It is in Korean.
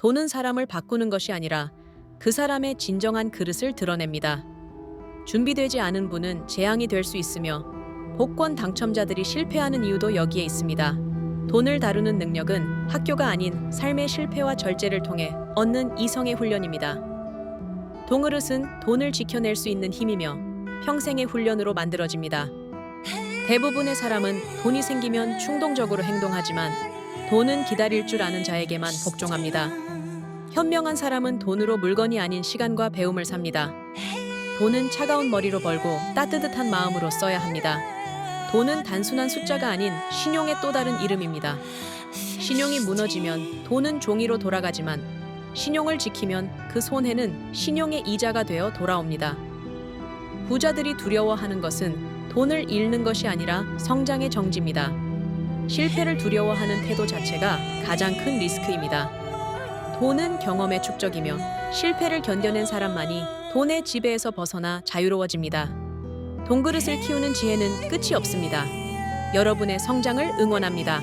돈은 사람을 바꾸는 것이 아니라 그 사람의 진정한 그릇을 드러냅니다. 준비되지 않은 분은 재앙이 될 수 있으며 복권 당첨자들이 실패하는 이유도 여기에 있습니다. 돈을 다루는 능력은 학교가 아닌 삶의 실패와 절제를 통해 얻는 이성의 훈련입니다. 동그릇은 돈을 지켜낼 수 있는 힘이며 평생의 훈련으로 만들어집니다. 대부분의 사람은 돈이 생기면 충동적으로 행동하지만 돈은 기다릴 줄 아는 자에게만 복종합니다. 현명한 사람은 돈으로 물건이 아닌 시간과 배움을 삽니다. 돈은 차가운 머리로 벌고 따뜻한 마음으로 써야 합니다. 돈은 단순한 숫자가 아닌 신용의 또 다른 이름입니다. 신용이 무너지면 돈은 종이로 돌아가지만 신용을 지키면 그 손해는 신용의 이자가 되어 돌아옵니다. 부자들이 두려워하는 것은 돈을 잃는 것이 아니라 성장의 정지입니다. 실패를 두려워하는 태도 자체가 가장 큰 리스크입니다. 돈은 경험의 축적이며 실패를 견뎌낸 사람만이 돈의 지배에서 벗어나 자유로워집니다. 동그릇을 키우는 지혜는 끝이 없습니다. 여러분의 성장을 응원합니다.